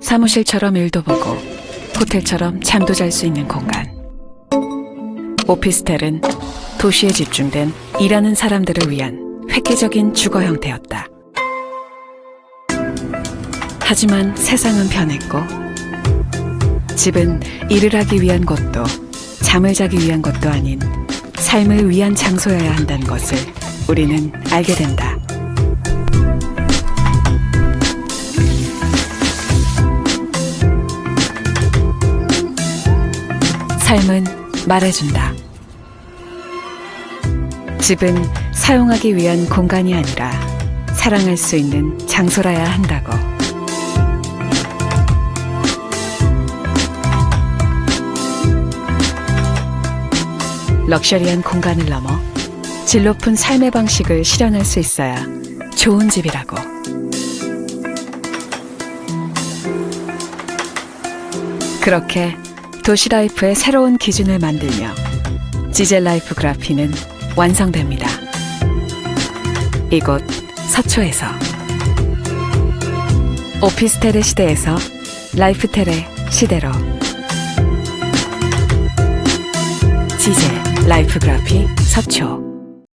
사무실처럼 일도 보고 호텔처럼 잠도 잘 수 있는 공간. 오피스텔은 도시에 집중된 일하는 사람들을 위한 획기적인 주거 형태였다. 하지만 세상은 변했고 집은 일을 하기 위한 곳도 잠을 자기 위한 것도 아닌 삶을 위한 장소여야 한다는 것을 우리는 알게 된다. 삶은 말해준다. 집은 사용하기 위한 공간이 아니라 사랑할 수 있는 장소라야 한다고. 럭셔리한 공간을 넘어 질 높은 삶의 방식을 실현할 수 있어야 좋은 집이라고. 그렇게 도시라이프의 새로운 기준을 만들며 지젤 라이프 그라피는 완성됩니다. 이곳 서초에서. 오피스텔의 시대에서 라이프텔의 시대로. 지젤 라이프 그라피 서초